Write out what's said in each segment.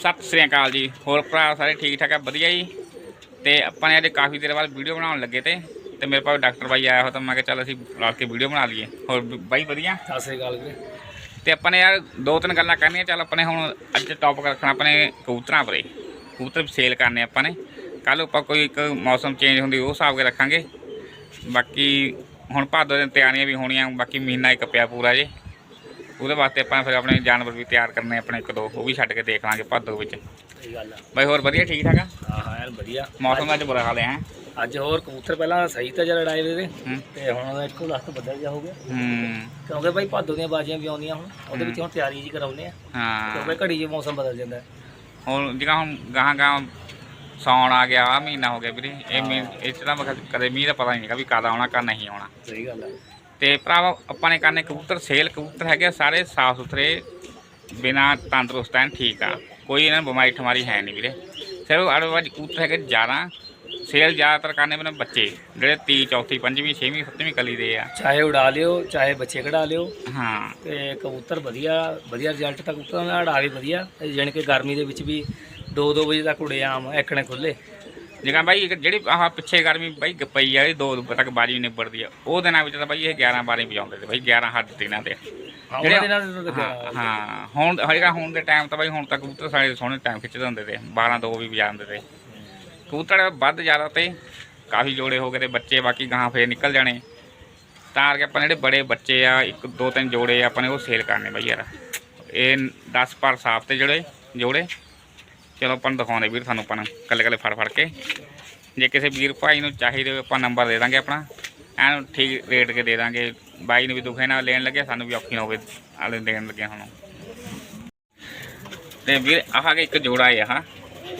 ਸਤਿ ਸ੍ਰੀ ਅਕਾਲ ਜੀ। ਹੋਰ ਭਰਾ ਸਾਰੇ ਠੀਕ ਠਾਕ ਆ? ਵਧੀਆ ਜੀ। ਤੇ ਆਪਾਂ ਨੇ ਅੱਜ ਕਾਫੀ ਦੇਰ ਬਾਅਦ ਵੀਡੀਓ ਬਣਾਉਣ ਲੱਗੇ ਤੇ ਤੇ ਮੇਰੇ ਪਾਸ ਡਾਕਟਰ ਬਾਈ ਆਇਆ ਹੋ ਤਾਂ ਮੈਂ ਕਿਹਾ ਚੱਲ ਅਸੀਂ ਰਲ ਕੇ ਵੀਡੀਓ ਬਣਾ ਲਈਏ। ਹੋਰ ਬਾਈ ਵਧੀਆ? ਸਤਿ ਸ੍ਰੀ ਅਕਾਲ ਵੀਰੇ ਤੇ ਆਪਾਂ ਨੇ ਯਾਰ ਦੋ ਤਿੰਨ ਗੱਲਾਂ ਕਰਨੀਆਂ ਚੱਲ ਆਪਣੇ ਹੁਣ ਅੱਜ ਟੌਪਿਕ ਰੱਖਣਾ ਆਪਣੇ ਕਬੂਤਰਾਂ ਪਰੇ ਕਬੂਤਰ ਸੇਲ ਕਰਨੇ ਆਪਾਂ ਨੇ। ਕੱਲ ਆਪਾਂ ਕੋਈ ਇੱਕ ਮੌਸਮ ਚੇਂਜ ਹੁੰਦੀ ਉਹ ਹਿਸਾਬ ਕੇ ਰੱਖਾਂਗੇ। ਬਾਕੀ ਹੁਣ ਭਾਦੋ ਦੀਆਂ ਤਿਆਰੀਆਂ ਵੀ ਹੋਣੀਆਂ ਬਾਕੀ ਮਹੀਨਾ ਇੱਕ ਪਿਆ ਪੂਰਾ ਜੇ। ਉਹਦੇ ਵਾਸਤੇ ਆਪਾਂ ਫਿਰ ਆਪਣੇ ਜਾਨਵਰ ਵੀ ਤਿਆਰ ਕਰਨੇ ਆਪਣੇ ਇੱਕ ਦੋ ਉਹ ਵੀ ਛੱਡ ਕੇ ਦੇਖ ਲਾਂਗੇ ਭਾਦੋ ਵਿੱਚ। ਸਹੀ ਗੱਲ ਆ। ਬਾਈ ਹੋਰ ਵਧੀਆ ਠੀਕ ਠਾਕ ਆ? ਹਾਂ ਹਾਂ ਯਾਰ ਵਧੀਆ। ਮੌਸਮ ਅੱਜ ਬੁਰਾ ਹਾਲ ਹੈ? ਅੱਜ ਹੋਰ ਕਬੂਤਰ ਪਹਿਲਾਂ ਸਹੀ ਤਾਂ ਜਰਾ ਲੜਾਏ ਦੇ ਹੂੰ। ਤੇ ਹੁਣ ਇੱਕੋ ਲੱਖ ਬਦਲ ਜਾ ਹੋ ਗਿਆ। ਹੂੰ। ਕਿਉਂਕਿ ਭਾਈ ਭਾਦੋ ਦੀਆਂ ਬਾਜੀਆਂ ਵੀ ਆਉਂਦੀਆਂ ਹੁਣ ਉਹਦੇ ਵਿੱਚ ਹੁਣ ਤਿਆਰੀ ਜੀ ਕਰਾਉਂਦੇ ਆ। ਹਾਂ। ਕਿਉਂਕਿ ਘੜੀ 'ਚ ਮੌਸਮ ਬਦਲ ਜਾਂਦਾ। ਹੈ। ਹੁਣ ਜਿਹੜਾ ਹੁਣ ਗਾਹਾਂ ਗਾਹਾਂ ਸੌਣ ਆ ਗਿਆ ਆ ਮਹੀਨਾ ਹੋ ਗਿਆ ਵੀਰੇ ਇਹ ਮਹੀਨ ਇਹ 'ਚ ਤਾਂ ਮੈਂ ਕਿਹਾ ਕਦੇ ਮੀਂਹ ਦਾ ਪਤਾ ਨਹੀਂ ਹੈਗਾ ਵੀ ਕਦ ਆਉਣਾ ਕਦ ਨਹੀਂ ਆਉਣਾ। ਸਹੀ ਗੱਲ ਆ। ਤੇ ਭਰਾਵਾ ਆਪਾਂ ਨੇ ਕਰਨੇ ਕਬੂਤਰ ਸੇਲ ਕਬੂਤਰ ਹੈਗੇ ਸਾਰੇ ਸਾਫ਼ ਸੁਥਰੇ ਬਿਨਾ ਤੰਦਰੁਸਤ ਐਨ ਠੀਕ ਆ। ਕੋਈ ਇਹਨਾਂ ਨੂੰ ਬਿਮਾਰੀ ਠਮਾਰੀ ਹੈ ਨਹੀਂ ਵੀਰੇ। ਸਿਰਫ ਅੜਵਾਜ ਕਬੂਤਰ ਹੈਗੇ 11 ਸੇਲ ਜ਼ਿਆਦਾਤਰ ਕਰਨੇ ਬਨੇ ਬੱਚੇ ਜਿਹੜੇ 30 ਚੌਥੀ ਪੰਜਵੀਂ ਛੇਵੀਂ ਸੱਤਵੀਂ ਕਲੀ ਦੇ ਆ। ਚਾਹੇ ਉਡਾ ਲਿਓ ਚਾਹੇ ਬੱਚੇ ਕਢਾ ਲਿਓ। ਹਾਂ। ਤੇ ਕਬੂਤਰ ਵਧੀਆ ਵਧੀਆ ਰਿਜ਼ਲਟ ਤਾਂ ਕਬੂਤਰਾਂ ਦਾ ਉਡਾ ਵੀ ਵਧੀਆ। ਜਾਣੀ ਕਿ ਗਰਮੀ ਦੇ ਵਿੱਚ ਵੀ 2-2 ਵਜੇ ਤੱਕ ਉੜੇ ਆਮ ਐਕਣੇ ਖੁੱਲੇ ਜਿਵੇਂ ਬਾਈ ਜਿਹੜੀ ਆਹ ਪਿੱਛੇ ਗਰਮੀ ਬਾਈ ਗ- ਪਈ ਆ ਇਹ ਦੋ ਤੱਕ ਬਾਰੀ ਨਿਬੜਦੀ ਆ। ਉਹ ਦਿਨਾਂ ਵਿੱਚ ਤਾਂ ਬਾਈ ਇਹ 11 12 ਵਜਾਉਂਦੇ ਤੇ ਬਾਈ 11 ਹੱਦ ਤੇ। ਇਹਨਾਂ ਦੇ ਜਿਹੜੇ- ਹਾਂ ਹੁਣ ਹਜੇਗਾ ਹੁਣ ਦੇ ਟਾਈਮ ਤਾਂ ਬਾਈ ਹੁਣ ਤੱਕ ਕਬੂਤਰ ਸਾਰੇ ਸੋਹਣੇ ਟਾਈਮ ਖਿੱਚਦੇ ਹੁੰਦੇ ਤੇ 12 ਦੋ ਵੀ ਵਜਾ ਦਿੰਦੇ ਤੇ। ਕਬੂਤਰ ਵੱਧ ਜ਼ਿਆਦਾ ਤੇ ਕਾਫੀ ਜੋੜੇ ਹੋ ਗਏ ਤੇ ਬੱਚੇ ਬਾਕੀ ਗਾਹਾਂ ਫੇਰ ਨਿਕਲ ਜਾਣੇ। ਤਾਂ ਕਰਕੇ ਆਪਾਂ ਜਿਹੜੇ ਬੜੇ ਬੱਚੇ ਆ ਇੱਕ ਦੋ ਤਿੰਨ ਜੋੜੇ ਆਪਾਂ ਨੇ ਉਹ ਸੇਲ ਕਰਨੇ ਬਾਈ ਯਾਰ। ਇਹ 10 ਪਰ ਸਾਫ਼ ਤੇ ਜਿਹੜੇ ਜੋੜੇ। ਚਲੋ ਆਪਾਂ ਨੂੰ ਦਿਖਾਉਂਦੇ ਵੀਰ ਤੁਹਾਨੂੰ ਆਪਾਂ ਨੂੰ ਕੱਲੇ ਕੱਲੇ ਫੜ ਫੜ ਕੇ। ਜੇ ਕਿਸੇ ਵੀਰ ਭਾਈ ਨੂੰ ਚਾਹੀਦੇ ਹੋਵੇ ਆਪਾਂ ਨੰਬਰ ਦੇ ਦਾਂਗੇ ਆਪਣਾ। ਐਨ ਠੀਕ ਰੇਟ ਕੇ ਦੇ ਦਾਂਗੇ। ਬਾਈ ਨੂੰ ਵੀ ਦੁਖੇ ਨਾਲ ਲੈਣ ਲੱਗੇ ਸਾਨੂੰ ਵੀ ਔਖੀ ਨਾ ਹੋਵੇ ਆਲੇ ਦੇਣ ਲੱਗੇ ਹੁਣ। ਤੇ ਵੀਰ ਆਹ ਕੇ ਇੱਕ ਜੋੜਾ ਹੈ ਆਹ।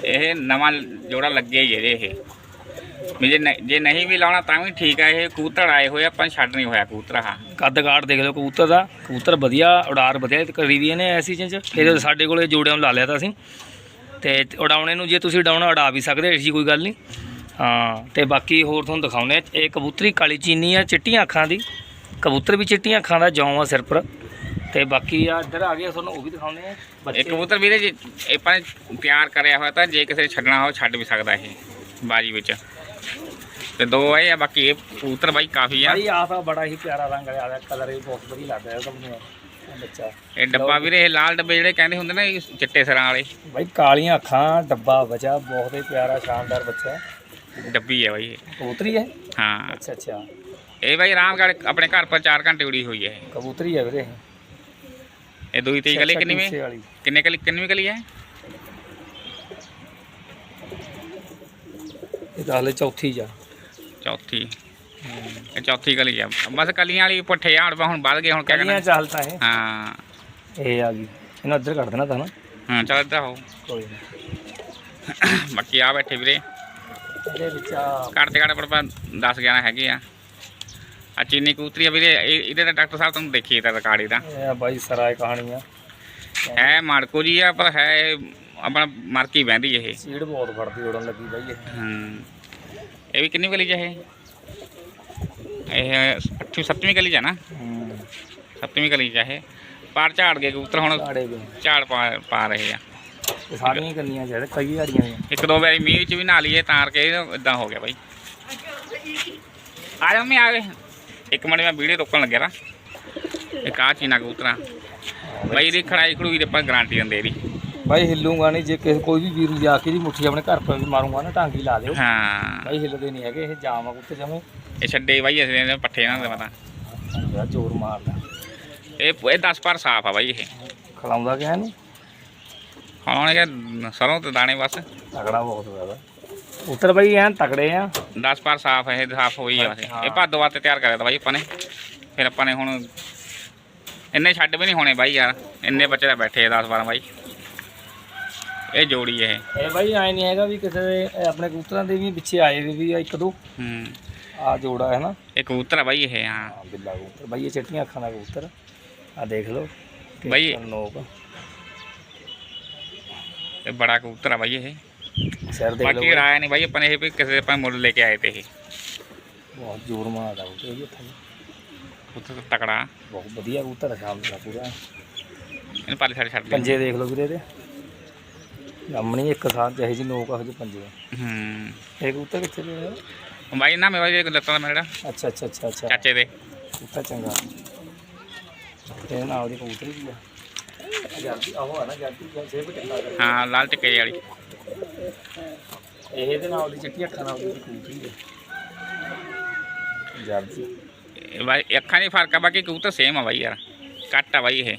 ਇਹ ਨਵਾਂ ਜੋੜਾ ਲੱਗਿਆ ਹੀ ਹੈ ਇਹ। ਵੀ ਜੇ ਨਹੀਂ- ਜੇ ਨਹੀਂ ਵੀ ਲਾਉਣਾ ਤਾਂ ਵੀ ਠੀਕ ਆ ਇਹ ਕਬੂਤਰ ਆਏ ਹੋਏ ਆ, ਆਪਾਂ ਨੂੰ ਛੱਡ ਨਹੀਂ ਹੋਇਆ ਕਬੂਤਰ ਆਹ। ਕੱਦ ਕਾਠ ਦੇਖ ਲਓ ਕਬੂਤਰ ਦਾ। ਕਬੂਤਰ ਵਧੀਆ ਉਡਾਰ ਵਧੀਆ ਕਰੀ ਦੀ ਇਹਨੇ ਐਸੀ ਚੀਜ਼ ਇਹਦੇ ਸਾਡੇ ਕੋਲੇ ਜੋੜਿਆਂ ਨੂੰ ਲਾ ਲਿਆ ਤਾਂ ਅਸੀਂ। ਤੇ ਉਡਾਉਣੇ ਨੂੰ ਜੇ ਤੁਸੀਂ ਉਡਾਉਣਾ ਉਡਾ ਵੀ ਸਕਦੇ ਐਸੀ ਕੋਈ ਗੱਲ ਨਹੀਂ। ਹਾਂ ਤੇ ਬਾਕੀ ਹੋਰ ਤੁਹਾਨੂੰ ਦਿਖਾਉਨੇ ਇਹ ਕਬੂਤਰੀ ਕਾਲੀ ਚੀਨੀ ਆ ਚਿੱਟੀਆਂ ਅੱਖਾਂ ਦੀ। ਕਬੂਤਰ ਵੀ ਚਿੱਟੀਆਂ ਅੱਖਾਂ ਦਾ ਜੌਂ ਆ ਸਿਰ ਪਰ। ਤੇ ਬਾਕੀ ਆ ਇੱਧਰ ਆ ਗਿਆ ਤੁਹਾਨੂੰ ਉਹ ਵੀ ਦਿਖਾਉਨੇ ਆ ਇਹ ਬੱਚੇ ਕਬੂਤਰ ਵੀਰੇ ਜੀ ਇਹ ਆਪਾਂ ਨੇ ਤਿਆਰ ਕਰਿਆ ਹੋਇਆ ਤਾਂ ਜੇ ਕਿਸੇ ਛੱਡਣਾ ਹੋ ਛੱਡ ਵੀ ਸਕਦਾ ਇਹ ਬਾਜੀ ਵਿੱਚ। ਤੇ ਦੋ ਆਏ ਆ ਬਾਕੀ ਇਹ ਕਬੂਤਰ ਬਾਈ ਕਾਫੀ ਆ। ਭਾਈ ਆ ਤਾਂ ਬੜਾ ਹੀ ਪਿਆਰਾ ਰੰਗ ਆ ਰਿਹਾ ਕਲਰ ਵੀ ਬਹੁਤ ਵਧੀਆ ਲੱਗਦਾ ਹੈ ਤੁਹਾਨੂੰ ਬੱਚਾ ਇਹ ਡੱਬਾ ਵੀਰੇ ਇਹ ਲਾਲ ਡੱਬੇ ਜਿਹੜੇ ਕਹਿੰਦੇ ਹੁੰਦੇ ਨੇ ਚਿੱਟੇ ਸਿਰਾਂ ਵਾਲੇ। ਭਾਈ ਕਾਲੀਆਂ ਅੱਖਾਂ ਡੱਬਾ ਬਚਾ ਬਹੁਤ ਹੀ ਪਿਆਰਾ ਸ਼ਾਨਦਾਰ ਬੱਚਾ ਹੈ। ਡੱਬੀ ਹੈ ਬਾਈ ਕਬੂਤਰੀ ਹੈ? ਹਾਂ। ਅੱਛਾ ਅੱਛਾ। ਇਹ ਬਾਈ ਆਰਾਮਗੜ੍ਹ ਆਪਣੇ ਘਰ ਪਰ 4 ਘੰਟੇ ਉੜੀ ਹੋਈ ਹੈ। ਕਬੂਤਰੀ ਹੈ ਵੀਰੇ ਇਹ। ਦੂਈ ਤੀਹ ਕਲੀ ਅੱਛਾ, ਕਿੰਨੀ ਕਲੀ ਕਿੰਨੀ ਕਲੀ ਹੈ? ਇਹ ਤਾਂ ਹਲੇ ਚੌਥੀ ਜਾ। ਚੌਥੀ। ਇਹ ਚੌਥੀ ਕਲੀ ਆ। ਬਸ ਕਲੀਆਂ ਵਾਲੀ ਪੁੱਠੇ ਆ ਹੁਣ ਵੱਧ ਗਏ ਹੁਣ ਕਿਆ ਕਲੀਆਂ ਕਰਨਾ ਚੱਲਤਾ ਹੈ ਹਾਂ। ਇਹ ਆ ਗਈ। ਇਹਨੂੰ ਇੱਧਰ ਕੱਢ ਦੇਣਾ ਤਾਂ ਨਾ। ਹਾਂ ਚੱਲ ਇੱਦਾਂ ਹੋ ਕੋਈ ਨਹੀਂ ਬਾਕੀ ਆ ਬੈਠੇ ਵੀਰੇ। ਇਹਦੇ ਵਿੱਚ ਆ ਘੱਟ ਤੇ ਘੱਟ ਪਰ 10 11 ਹੈਗੇ ਆ। ਆ ਚੀਨੀ ਕਬੂਤਰੀ ਆ ਵੀਰੇ ਇਹ- ਇਹਦੇ ਤਾਂ ਡਾਕਟਰ ਸਾਹਿਬ ਤੁਹਾਨੂੰ ਦੇਖੀਏ ਤਾਂ ਰਿਕਾਰਡ ਇਹਦਾ ਇਹ ਆ ਬਾਈ ਸਰਾਏ ਕਹਾਣੀ ਆ ਹੈ ਮਾੜਕੋ ਜੀ ਆ ਪਰ ਹੈ ਆਪਣਾ ਮਾਰਕੀ ਬਹਿੰਦੀ ਇਹ। ਸੀੜ ਬਹੁਤ ਫੜਦੀ ਉੜਨ ਲੱਗੀ ਬਾਈ ਇਹ। ਹੂੰ। ਇਹ ਵੀ ਕਿੰਨੀ ਗਲੀ ਚ ਇਹ? ਇਹ ਸੱਤਵੀਂ ਚ ਆ ਨਾ ਹੂੰ। ਸੱਤਵੀਂ ਗਲੀ ਚ ਪਾਰ ਝਾੜ ਗਏ ਕਬੂਤਰ ਹੁਣ ਗਏ। ਝਾੜ ਪਾ ਪਾ ਰਹੇ ਆ। ਇਹ ਸਾਰੀਆਂ ਹੀ ਕੰਨੀਆਂ ਜਿਹੜੇ ਕਈ ਹਾਰੀਆਂ ਨੇ ਇੱਕ ਦੋ ਵਾਰੀ ਮੀਂਹ ਚ ਵੀ ਨਹਾ ਲਈਏ ਤਾਰ ਕੇ ਇਦਾਂ ਹੋ ਗਿਆ ਬਾਈ। ਆ ਜਾ ਮੈਂ ਆ ਗਏ। ਇੱਕ ਮਿੰਟ ਮੈਂ ਵੀਡੀਓ ਰੋਕਣ ਲੱਗਿਆ ਨਾ। ਇੱਕ ਆ ਚੀਨਾ ਕਬੂਤਰਾਂ। ਬਾਈ ਦੀ ਖੜਾਈ ਖੜੂਈ ਦੇ ਆਪਾਂ ਗਾਰੰਟੀ ਦਿੰਦੇ ਇਹਦੀ। ਬਾਈ ਹਿੱਲੂਗਾ ਨਹੀਂ ਜੇ ਕਿਸੇ ਕੋਈ ਵੀ ਵੀਰ ਨੂੰ ਜਾ ਕੇ ਦੀ ਮੁੱਠੀ ਆਪਣੇ ਘਰ ਪਰ ਮਾਰੂਗਾ ਨਾ ਟਾਂਗੀ ਲਾ ਦਿਓ। ਹਾਂ। ਬਾਈ ਹਿੱਲਦੇ ਨਹੀਂ ਹੈਗੇ ਇਹ ਜਾਮ ਆ ਕੁੱਤੇ ਜਮੇ। ਇਹ ਛੱਡੇ ਬਾਈ ਅਸੀਂ ਇਹਦੇ ਪੱਠੇ ਇਹਨਾਂ ਦੇ ਪਤਾ। ਜ਼ੋਰ ਮਾਰਦਾ। ਇਹ ਇਹ 10 ਪਰ ਸਾਫ਼ ਆ ਬਾਈ ਇਹ। ਖਲਾਉਂਦਾ ਕਿਹਾ ਇਹਨੂੰ? ਹੁਣ ਇਹ ਸਰੋਂ ਤੇ ਦਾਣੇ ਬਸ। ਤਗੜਾ ਬਹੁਤ ਜ਼ਿਆਦਾ। ਉੱਤਰ ਬਾਈ ਐਨ ਤਕੜੇ ਆ। 10 ਪਰ ਸਾਫ਼ ਇਹ ਸਾਫ਼ ਹੋਈ ਆ। ਵੈਸੇ। ਇਹ ਭਾਦੋ ਵਾਸਤੇ ਤਿਆਰ ਕਰਿਆ ਤਾ ਬਾਈ ਆਪਾਂ ਨੇ। ਫਿਰ ਆਪਾਂ ਨੇ ਹੁਣ ਇੰਨੇ ਛੱਡ ਵੀ ਨਹੀਂ ਹੋਣੇ ਬਾਈ ਯਾਰ। ਇੰਨੇ ਬੱਚੇ ਤਾਂ ਬੈਠੇ ਆ 10 12 ਬਾਈ। ਇਹ ਜੋੜੀ ਇਹ। ਇਹ ਬਾਈ ਐ ਨਹੀਂ ਹੈਗਾ ਵੀ ਕਿਸੇ ਦੇ ਇਹ ਆਪਣੇ ਕਬੂਤਰਾਂ ਦੇ ਵੀ ਪਿੱਛੇ ਆਏ ਵੀ ਵੀ ਆ ਇੱਕ ਦੋ। ਹੂੰ। ਆ ਜੋੜਾ ਹੈ ਨਾ। ਇਹ ਕਬੂਤਰ ਆ ਬਾਈ ਇਹ ਹਾਂ। ਹਾਂ ਬਿੱਲਾ ਕਬੂਤਰ। ਬਾਈ ਇਹ ਚਿੱਟੀਆਂ ਅੱਖਾਂ ਦਾ ਕਬੂਤਰ। ਆ ਦੇਖ ਲਓ। ਬਾਈ- ਨੋਕ। ਇਹ ਬੜਾ ਕਬੂਤਰ ਆ ਬਾਈ ਇਹ। ਸਿਰ ਦੇਖ ਬਾਕੀ ਲਓ। ਰਾਇਆ ਨਹੀਂ ਬਾਈ ਆਪਾਂ ਨੇ ਇਹ ਵੀ ਕਿਸੇ ਦੇ ਆਪਾਂ ਮੁੱਲ ਲੈ ਕੇ ਆਏ ਤੇ ਇਹ। ਬਹੁਤ ਜ਼ੋਰ ਮਾਰਦਾ ਕਬੂਤਰ ਇਹ ਉੱਥੇ। ਕਬੂਤਰ ਤਕੜਾ। ਬਹੁਤ ਵਧੀਆ ਕਬੂਤਰ ਹੈ ਸ਼ਾਮ ਦਾ ਪੂਰਾ। ਇਹਨੂੰ ਪਾਲੇ ਸਾਡੇ ਛੱਡ ਦੇ। ਪੰਜੇ ਦੇਖ ਲਓ ਵੀਰੇ ਇਹਦੇ। ਜੰਮਣੀ ਇੱਕ ਥਾਂ ਜਿਹੇ ਜੀ ਨੋਕ ਆ ਜਿਹੇ ਪੰਜੇ। ਹੂੰ। ਇਹ ਕਬੂਤਰ ਕਿੱਥੇ ਦੇ ਆ? ਬਾਈ ਨਾ ਮੇਰਾ ਜਿਹੜਾ ਲੱਤਾਂ ਦਾ ਮੇਰਾ ਅੱਛਾ ਅੱਛਾ ਅੱਛਾ ਅੱਛਾ ਚਾਚੇ ਦੇ ਕਬੂਤਰ ਚੰਗਾ ਇਹ ਨਾਲ ਦੀ ਕਬੂਤਰ ਵੀ ਆ ਜਲਦੀ ਆਹੋ ਆ ਨਾ ਜਲਦੀ ਸੇਬ ਕਿੰਨਾ ਹਾਂ ਲਾਲ ਟਿੱਕੇ ਜਿਹੇ ਵਾਲੀ ਇਹ ਦੇ ਨਾਲ ਦੀ ਚਿੱਟੀ ਅੱਖਾਂ ਨਾਲ ਦੀ ਕਬੂਤਰੀ ਹੈ ਜਲਦੀ ਇਹ ਬਾਈ ਅੱਖਾਂ 'ਚ ਫ਼ਰਕ ਆ ਬਾਕੀ ਕਬੂਤਰ ਸੇਮ ਆ ਬਾਈ ਯਾਰ ਕੱਟ ਆ ਬਾਈ ਇਹ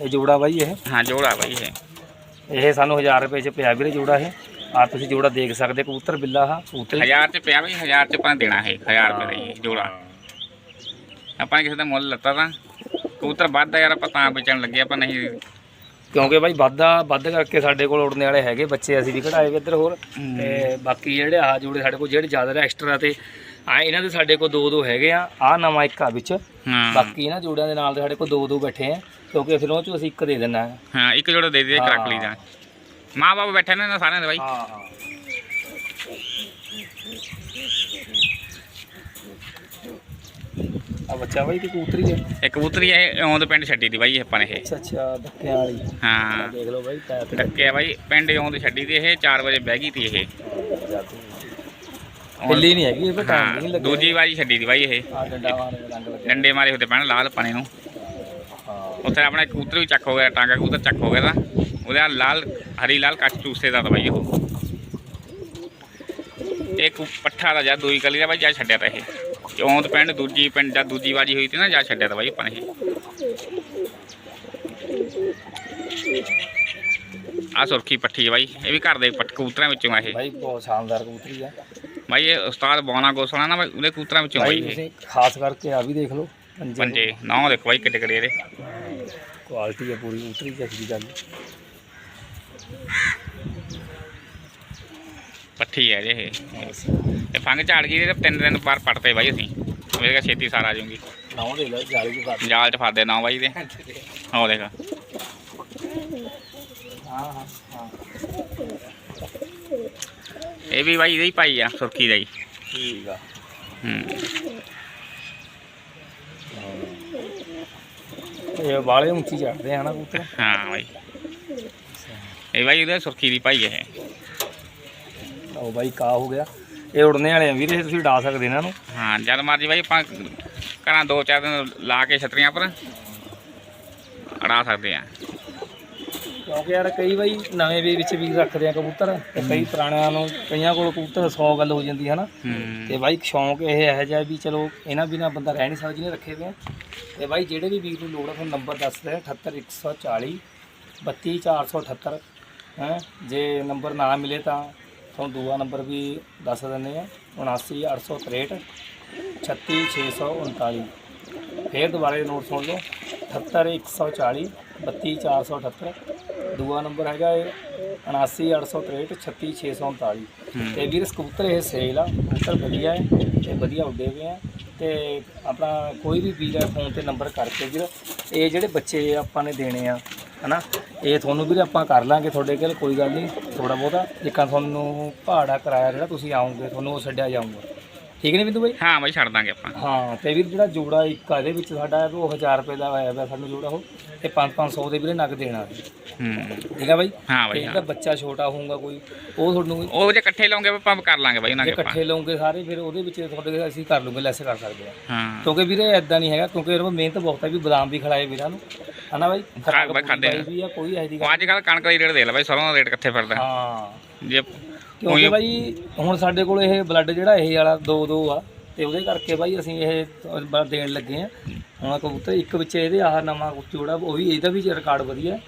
ਇਹ ਜੋੜਾ ਬਾਈ ਇਹ ਹਾਂ ਜੋੜਾ ਬਾਈ ਇਹ ਇਹ ਸਾਨੂੰ 1000 ਰੁਪਏ ਚ ਪਿਆ ਵੀਰੇ ਜੋੜਾ ਇਹ ਆ ਤੁਸੀਂ ਜੋੜਾ ਦੇਖ ਸਕਦੇ ਕਬੂਤਰ ਬਿੱਲਾ ਆ ਕਬੂਤਰ ਹਜ਼ਾਰ 'ਚ ਪਿਆ ਬਈ ਹਜ਼ਾਰ 'ਚ ਆਪਾਂ ਦੇਣਾ ਇਹ 1000 ਰੁਪਏ ਦਾ ਹੀ ਜੋੜਾ। ਆਪਾਂ ਨੇ ਕਿਸੇ ਦਾ ਮੁੱਲ ਲੱਤਾ ਤਾਂ ਕਬੂਤਰ ਵੱਧਦਾ ਯਾਰ ਆਪਾਂ ਤਾਂ ਵੇਚਣ ਲੱਗੇ ਆਪਾਂ ਨਹੀਂ। ਕਿਉਂਕਿ ਬਾਈ ਵਾਧਾ ਵੱਧ ਕਰਕੇ ਸਾਡੇ ਕੋਲ ਉੜਨੇ ਵਾਲੇ ਹੈਗੇ ਬੱਚੇ ਅਸੀਂ ਵੀ ਕਢਾਏ ਵੇ ਇੱਧਰ ਹੋਰ। ਤੇ ਬਾਕੀ ਜਿਹੜੇ ਆ ਜੋੜੇ ਸਾਡੇ ਕੋਲ ਜਿਹੜੇ ਜ਼ਿਆਦਾ ਐਕਸਟਰਾ ਤੇ ਆ ਇਹਨਾਂ ਦੇ ਸਾਡੇ ਕੋਲ ਦੋ ਦੋ ਹੈਗੇ ਆ ਆ ਨਵਾਂ ਇੱਕ ਆ ਵਿੱਚ। ਹਾਂ। ਬਾਕੀ ਇਹਨਾਂ ਜੋੜਿਆਂ ਦੇ ਨਾਲ ਸਾਡੇ ਕੋਲ ਦੋ ਦੋ ਬੈਠੇ ਆ ਕਿਉਂਕਿ ਫਿਰ ਉਹ ਚੋਂ ਅਸੀਂ ਇੱਕ ਦੇ ਦਿੰਨਾ ਹੈ ਹਾਂ ਇੱਕ ਜੋੜਾ ਦੇ ਦੇ ਹਾਂ। ਕਰਕ ਲਈ ਦਾ। ਮਾਂ ਬਾਪ ਬੈਠੇ ਨੇ ਨਾ ਸਾਰਿਆਂ ਦੇ ਬਾਈ। ਹਾਂ ਹਾਂ। ਆ ਬੱਚਾ ਬਾਈ ਕਿ ਕਬੂਤਰੀ ਹੈ ਇੱਕ ਕਬੂਤਰੀ ਇਹ ਆਉਂਦ ਪਿੰਡ ਛੱਡੀ ਦੀ ਬਾਈ ਆਪਾਂ ਨੇ ਇਹ। ਅੱਛਾ ਅੱਛਾ ਧੱਕਿਆਂ ਵਾਲੀ। ਹਾਂ। ਦੇਖ ਲਓ ਬਾਈ ਪੈਰ ਤੇ। ਡੱਕੇ ਆ ਬਾਈ ਪਿੰਡ ਆਉਂਦ ਛੱਡੀ ਦੀ ਇਹ 4 ਵਜੇ ਬਹਿ ਗਈ ਤੀ ਇਹ। ਹਿੱਲੀ ਨਹੀਂ ਹੈਗੀ ਇਹ ਤਾਂ ਟਾਈਮ ਨਹੀਂ ਲੱਗਿਆ। ਦੂਜੀ ਵਾਰੀ ਛੱਡੀ ਦੀ ਬਾਈ ਇਹ। ਡੰਡਾ ਮਾਰੇ ਰੰਗ ਲੱਗਿਆ। ਡੰਡੇ ਮਾਰੇ ਹੁੰਦੇ ਪੈਣ ਲਾਲ ਪਾਣੇ ਨੂੰ। ਉੱਥੇ ਆਪਣਾ ਕਬੂਤਰ ਵੀ ਚੱਕ ਹੋ ਗਿਆ ਟਾਂਗਾ ਕਬੂਤਰ ਚੱਕ ਹੋ ਗਿਆ ਦਾ ਉਹਦੇ ਨਾਲ ਲਾਲ ਹਰੀ ਲਾਲ ਕੱਚ ਚੂਸੇ ਦਾ ਤਾਂ ਬਾਈ ਉਹ ਇੱਕ ਪੱਠਾ ਦਾ ਜਾਂ ਦੂਈ ਕਲੀ ਦਾ ਬਾਈ ਜਾ ਛੱਡਿਆ ਤਾਂ ਇਹ ਚੌਂਦ ਪਿੰਡ ਦੂਜੀ ਪਿੰਡ ਜਾਂ ਦੂਜੀ ਵਾਰੀ ਹੋਈ ਤੀ ਨਾ ਜਾ ਛੱਡਿਆ ਤਾਂ ਬਾਈ ਆਪਾਂ ਨੇ ਇਹ ਆ ਸੁਰਖੀ ਪੱਠੀ ਹੈ ਬਾਈ ਇਹ ਵੀ ਘਰ ਦੇ ਪੱਟ ਕਬੂਤਰਾਂ ਵਿੱਚੋਂ ਆ ਇਹ ਬਾਈ ਬਹੁਤ ਸ਼ਾਨਦਾਰ ਕਬੂਤਰੀ ਆ ਬਾਈ ਇਹ ਉਸਤਾਦ ਬੌਨਾ ਗੋਸਲਾ ਨਾ ਬਾਈ ਉਹਦੇ ਕਬੂਤਰਾਂ ਵਿੱਚੋਂ ਬਾਈ ਬਾਈ ਇਹ ਤੁਸੀਂ ਖਾਸ ਕਰਕੇ ਆ ਵੀ ਦੇਖ ਲਓ ਪੰਜੇ ਨੌ ਦੇਖੋ ਬਾਈ ਕਿੱਡੇ ਕਿੱਡੇ ਇਹਦੇ ਕੁਆਲਿਟੀ ਆ ਪੂਰੀ ਕਬੂਤਰੀ ਚੱਕ ਦੀ ਗੱਲ ਪੱਠੀ ਹੈ ਜੇ ਇਹ। ਇਹ ਫੰਗ ਝਾੜ ਗਈ ਤੇ ਤਿੰਨ ਦਿਨ ਬਾਅਦ ਪੜਤੇ ਬਾਈ ਅਸੀਂ। ਮੇਰੇ ਕਿਹਾ ਛੇਤੀ ਸਾਰ ਆ ਜਾਊਗੀ। ਨਾਉ ਦੇ ਲੈ ਜਾਲੀ ਜਾਲ ਚ ਫਾਦੇ ਨਾ ਬਾਈ ਦੇ। ਹੋ ਦੇਖ। ਹਾਂ ਹਾਂ ਹਾਂ। ਇਹ ਵੀ ਬਾਈ ਇਹਦੇ ਹੀ ਪਾਈ ਆ ਸੁਰਖੀ ਦਾ ਹੀ। ਠੀਕ ਆ। ਹੂੰ। ਇਹ ਵਾਲੇ ਉੱਚੀ ਚੜਦੇ ਆ ਨਾ ਕਬੂਤਰ। ਹਾਂ ਬਾਈ। ਇਹ ਬਾਈ ਉਹਦੇ ਸੁਰਖੀ ਦੀ ਪਾਈ ਇਹ। ਉਹ ਬਾਈ ਕਾ ਹੋ ਗਿਆ। ਇਹ ਉੜਨੇ ਵਾਲੇ ਆ ਵੀਰੇ ਤੁਸੀਂ ਉਡਾ ਸਕਦੇ ਇਹਨਾਂ ਨੂੰ। ਹਾਂ ਜਦ ਮਰਜ਼ੀ ਬਾਈ ਆਪਾਂ ਘਰਾਂ ਦੋ ਚਾਰ ਦਿਨ ਲਾ ਕੇ ਛਤਰੀਆਂ ਪਰ ਅੜਾ ਸਕਦੇ ਆ। ਕਿਉਂਕਿ ਯਾਰ ਕਈ ਬਾਈ ਨਵੇਂ ਵੀ ਵਿੱਚ ਵੀ ਰੱਖਦੇ ਆ ਕਬੂਤਰ ਤੇ ਕਈ ਪੁਰਾਣਿਆਂ ਨੂੰ ਕਈਆਂ ਕੋਲ ਕਬੂਤਰ 100 ਗੱਲ ਹੋ ਜਾਂਦੀ ਹੈ ਨਾ। ਹੂੰ। ਤੇ ਬਾਈ ਸ਼ੌਂਕ ਇਹ ਇਹੋ ਜਿਹਾ ਵੀ ਚਲੋ ਇਹਨਾਂ ਬਿਨਾ ਬੰਦਾ ਰਹਿ ਨਹੀਂ ਸਕਦਾ ਜਿਹਨੇ ਰੱਖੇ ਹੋਏ ਆ। ਤੇ ਬਾਈ ਜਿਹੜੇ ਵੀ ਵੀਰ ਨੂੰ ਲੋੜ ਆ ਤੁਹਾਨੂੰ ਨੰਬਰ ਦੱਸ ਦਿਆ 78140 32478 ਹੈ। ਜੇ ਨੰਬਰ ਨਾ ਮਿਲੇ ਤਾਂ ਤੁਹਾਨੂੰ ਦੂਆ ਨੰਬਰ ਵੀ ਦੱਸ ਦਿੰਦੇ ਆ 79863 36639 ਫੇਰ ਦੁਬਾਰੇ ਨੋਟ ਸੁਣ ਲਓ 78140 32478 ਦੂਆ ਨੰਬਰ ਹੈਗਾ ਇਹ 79863 36639 ਹੂੰ। ਤੇ ਵੀਰ ਕਬੂਤਰ ਇਹ ਸੇਲ ਆ ਕਬੂਤਰ ਵਧੀਆ ਹੈ ਤੇ ਵਧੀਆ ਉੱਡੇ ਹੋਏ ਆ। ਤੇ ਆਪਣਾ ਕੋਈ ਵੀ ਵੀਰ ਫੋਨ ਤੇ ਨੰਬਰ ਕਰਕੇ ਵੀਰ ਇਹ ਜਿਹੜੇ ਬੱਚੇ ਆਪਾਂ ਨੇ ਦੇਣੇ ਆ ਹਨਾ? ਇਹ ਤੁਹਾਨੂੰ ਵੀਰ ਆਪਾਂ ਕਰ ਲਾਂਗੇ ਤੁਹਾਡੇ ਕੋਲ ਕੋਈ ਗੱਲ ਨਹੀਂ ਥੋੜਾ ਬਹੁਤਾ। ਜੇਕਰ ਤੁਹਾਨੂੰ ਭਾੜਾ ਕਿਰਾਇਆ ਜਿਹੜਾ ਤੁਸੀਂ ਆਉਂਗੇ ਤੁਹਾਨੂੰ ਉਹ ਛੱਡਿਆ ਜਾਊਗਾ। ਠੀਕ ਨਹੀਂ ਬਿੰਦੂ ਬਾਈ? ਹਾਂ ਬਾਈ ਛੱਡ ਦਾਂਗੇ ਆਪਾਂ। ਹਾਂ ਤੇ ਵੀਰ ਜਿਹੜਾ ਜੋੜਾ ਇੱਕ ਆ ਇਹਦੇ ਵਿੱਚ ਸਾਡਾ ਉਹ 1000 ਰੁਪਏ ਦਾ ਆਇਆ ਵਾ ਸਾਨੂੰ ਜੋੜਾ ਉਹ ਤੇ 5-500 ਦੇ ਵੀਰੇ ਨਗ ਦੇਣਾ। ਹੂੰ। ਠੀਕ ਆ ਬਾਈ? ਹਾਂ ਬਾਈ ਹਾਂ। ਬੱਚਾ ਛੋਟਾ ਹੋਊਗਾ ਕੋਈ ਉਹ ਤੁਹਾਨੂੰ ਉਹ ਜੇ ਇਕੱਠੇ ਲਾਉਂਗੇ ਆਪਾਂ ਕਰ ਲਾਂਗੇ ਬਾਈ ਉਹਨਾਂ ਆਪਾਂ। ਇਕੱਠੇ ਲਓਗੇ ਸਾਰੇ ਫਿਰ ਉਹਦੇ ਵਿੱਚ ਤੁਹਾਡੇ ਅਸੀਂ ਕਰ ਲੂਗੇ ਲੈਸ ਕਰ ਸਕਦੇ ਆ। ਹਾਂ। ਕਿਉਂਕਿ ਵੀਰੇ ਐਦਾਂ ਨਹੀਂ ਹੈਗਾ ਕਿਉਂਕਿ ਇਹਦੇ ਕੋਲ ਮਿਹਨਤ ਬਹੁਤ ਹੈ ਵੀ ਬਦਾਮ ਵੀ ਖਿਲਾਏ ਵੀਰਾਂ ਨੂੰ। ਹਨਾ ਬਾਈ? ਖਾ- ਬਾਈ ਖਾਂਦੇ ਆ। ਬਾਈ ਵੀ ਆ ਕੋਈ ਇਹੋ ਜਿਹੀ ਉਹ ਗੱਲ ਅੱਜ ਕੱਲ ਕਣਕ ਦਾ ਰੇਟ ਦੇ ਲੈ ਬਾਈ ਸਰੋਂ ਦਾ ਰੇਟ ਕਿੱਥੇ ਫਿਰਦਾ। ਹਾਂ। ਜੇ ਕਿਉਂਕਿ ਉਹੀ- ਬਾਈ ਹੁਣ ਸਾਡੇ ਕੋਲ ਇਹ ਬਲੱਡ ਜਿਹੜਾ ਇਹ ਵਾਲਾ ਆ ਤੇ ਉਹਦੇ ਕਰਕੇ ਬਾਈ ਅਸੀਂ ਇਹ ਦੇਣ ਲੱਗੇ ਆ। ਹੁਣ ਕਬੂਤਰ ਇੱਕ ਵਿੱਚ ਇਹਦੇ ਆਹ ਨਵਾਂ ਜੋੜਾ ਉਹ ਵੀ ਇਹਦਾ ਵੀ ਰਿਕਾਰਡ ਵਧੀਆ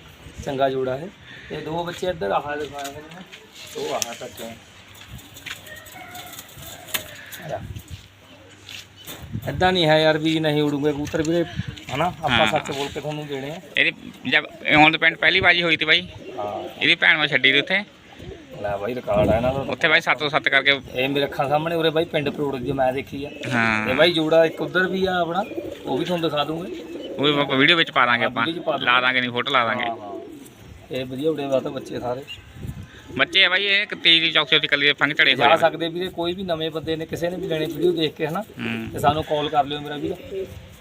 ਚੰਗਾ ਜੋੜਾ ਹੈ ਤੇ ਦੋ ਬੱਚੇ ਇੱਧਰ ਆਹ ਦਿਖਾਏ ਹੋਏ ਨੇ। ਉਹ ਆਹ ਤੱਕ ਹੈ ਇਦਾਂ ਨਹੀਂ ਹੈ ਯਾਰ ਵੀ ਨਹੀਂ ਉਡੂਗੇ ਕਬੂਤਰ ਵੀਰੇ ਹਨਾ? ਆਪਾਂ ਹਾਂ। ਸੱਚ ਬੋਲ ਕੇ ਤੁਹਾਨੂੰ ਦੇਣੇ ਆ। ਇਹਦੀ ਜਦ ਹੁਣ ਤਾਂ ਪਿੰਡ ਪਹਿਲੀ ਵਾਰੀ ਹੋਈ ਤੀ ਬਾਈ। ਹਾਂ। ਇਹਦੀ ਭੈਣ ਮੈਂ ਛੱਡੀ ਦੀ ਉੱਥੇ। ਲੈ ਬਾਈ ਰਿਕਾਰਡ ਆ ਇਹਨਾਂ ਦਾ ਉੱਥੇ ਬਾਈ 707 ਕਰਕੇ ਇਹ ਮੇਰੇ ਅੱਖਾਂ ਸਾਹਮਣੇ ਉਰੇ ਬਾਈ ਪਿੰਡ ਪਰੋੜ ਦੀ ਮੈਂ ਦੇਖੀ ਆ। ਤੇ ਹਾਂ ਬਾਈ ਜੋੜਾ ਇੱਕ ਉਧਰ ਵੀ ਆ ਆਪਣਾ ਉਹ ਵੀ ਤੁਹਾਨੂੰ ਦਿਖਾ ਦੂੰਗੇ। ਉਹ ਵੀ ਆਪਾਂ ਵੀਡੀਓ ਵਿੱਚ ਪਾ ਦਾਂਗੇ ਆਪਾਂ। 'ਚ ਪਾ। ਲਾ ਦਾਂਗੇ ਨਹੀਂ ਫੋਟੋ ਲਾ ਦਾਂਗੇ। ਹਾਂ, ਹਾਂ। ਇਹ ਵਧੀਆ ਉੜੇ ਵਾ ਤਾਂ ਬੱਚੇ ਸਾਰੇ। ਬੱਚੇ ਆ ਬਾਈ ਇਹ ਇੱਕ ਤੀਜੀ ਚੌਕੀ ਦੀ ਕੱਲੀ ਫੰਗ ਜਾ ਹੋਏ ਸਕਦੇ ਵੀਰੇ ਕੋਈ ਵੀ ਨਵੇਂ ਬੰਦੇ ਨੇ ਕਿਸੇ ਨੇ ਵੀ ਲੈਣੇ ਵੀਡੀਓ ਦੇਖ ਕੇ ਹਨਾ ਹੂੰ। ਤੇ ਸਾਨੂੰ ਕਾਲ ਕਰ ਲਿਓ ਮੇਰਾ ਵੀਰ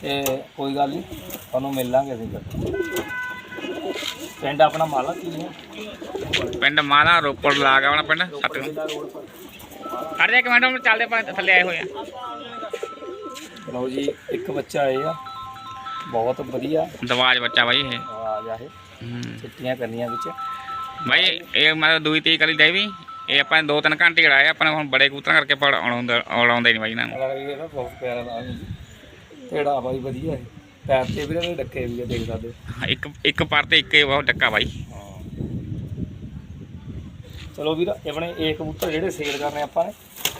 ਤੇ ਕੋਈ ਗੱਲ ਨਹੀਂ ਤੁਹਾਨੂੰ ਮਿਲ ਲਾਂਗੇ ਅਸੀਂ ਫਿਰ। ਪਿੰਡ ਆਪਣਾ ਮਾਲਾ ਕੀ ਹੈ? ਪਿੰਡ ਮਾਲਾ ਰੋਪੜ ਲਾਗ ਆਪਣਾ ਪਿੰਡ ਸੱਤ ਜ਼ਿਲ੍ਹਾ ਰੋਡ ਪਰ। ਖੜ ਜਾ ਇੱਕ ਮਿੰਟ ਹੁਣ ਚੱਲਦੇ ਪਾ ਥੱਲੇ ਆਏ ਹੋਏ ਆ। ਲਓ ਜੀ ਇੱਕ ਬੱਚਾ ਆਏ ਆ ਬਹੁਤ ਵਧੀਆ। ਦਵਾਜ ਬੱਚਾ ਬਾਈ ਇਹ। ਆਵਾਜ਼ ਆ ਇਹ। ਹੂੰ। ਛੁੱਟੀਆਂ ਕਰਨੀਆਂ ਵਿੱਚ। ਬਾਈ ਇਹ ਮਤਲਬ ਦੂਈ ਤੀ ਕਰੀ ਜਾਈ ਵੀ ਇਹ ਆਪਾਂ ਨੇ ਦੋ ਤਿੰਨ ਘੰਟੇ ਉਡਾਏ ਆਪਾਂ ਨੇ ਹੁਣ ਬੜੇ ਕਬੂਤਰਾਂ ਕਰਕੇ ਪੜ ਆਉਣਾਉਂਦੇ ਆਉਣਾਉਂਦੇ ਨਹੀਂ ਬਾਈ ਇਹਨਾਂ ਨੂੰ। ਇਹ ਬਹੁਤ ਪਿਆਰਾ ਹੈ ਤੇੜਾ ਬਾਈ ਵਧੀਆ ਹੈ। ਪੈਰ ਤੇ ਵੀ ਇਹਦੇ ਡੱਕੇ ਵੀ ਆ ਦੇਖ ਸਕਦੇ ਹੋ। ਇੱਕ ਇੱਕ ਪਰ ਤੇ ਇੱਕ ਹੀ ਬਹੁਤ ਡੱਕਾ ਹਾਂ। ਚਲੋ ਵੀਰ ਆਪਣੇ ਇਹ ਕਬੂਤਰ ਜਿਹੜੇ ਸੇਲ ਕਰਨੇ ਆਪਾਂ ਨੇ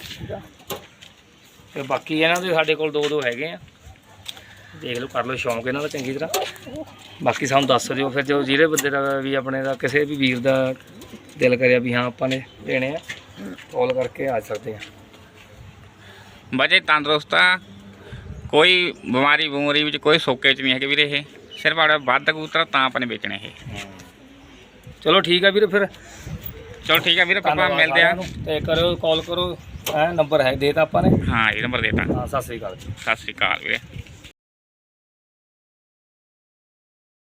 ਠੀਕ ਆ। ਤੇ ਬਾਕੀ ਇਹਨਾਂ ਦੇ ਸਾਡੇ ਕੋਲ ਦੋ ਦੋ ਹੈਗੇ ਆ। ਦੇਖ ਲਓ ਕਰ ਲਓ ਸ਼ੌਂਕ ਇਹਨਾਂ ਦਾ ਚੰਗੀ ਤਰ੍ਹਾਂ। ਬਾਕੀ ਸਾਨੂੰ ਦੱਸ ਦਿਓ ਫਿਰ ਜੋ ਜਿਹੜੇ ਬੰਦੇ ਦਾ ਵੀ ਆਪਣੇ ਦਾ ਕਿਸੇ ਵੀ ਵੀਰ ਦਾ ਦਿਲ ਕਰਿਆ ਵੀ ਹਾਂ ਆਪਾਂ ਨੇ ਲੈਣੇ ਆ ਕਾਲ ਕਰਕੇ ਆ ਸਕਦੇ ਆ। ਬੱਚੇ ਤੰਦਰੁਸਤ ਆ। ਕੋਈ ਬਿਮਾਰੀ ਬੂਮਾਰੀ ਵਿੱਚ ਕੋਈ ਸੋਕੇ ਚ ਨਹੀਂ ਹੈਗੇ ਵੀਰੇ ਇਹ। ਸਿਰਫ ਆਪਣੇ ਵੱਧ ਕਬੂਤਰ ਤਾਂ ਆਪਾਂ ਨੇ ਵੇਚਣੇ ਇਹ। ਚਲੋ ਠੀਕ ਆ ਵੀਰ ਫਿਰ। ਚਲੋ ਠੀਕ ਆ ਵੀਰੇ ਆਪਾਂ ਮਿਲਦੇ ਆ। ਤੇ ਕਰਿਓ ਕਾਲ ਕਰੋ। ਐ ਨੰਬਰ ਹੈ ਦੇਤਾ ਆਪਾਂ ਨੇ। ਹਾਂ ਇਹ ਨੰਬਰ ਦੇਤਾ ਹਾਂ ਸਤਿ ਸ੍ਰੀ ਅਕਾਲ ਸਤਿ ਸ੍ਰੀ ਅਕਾਲ ਵੀਰੇ।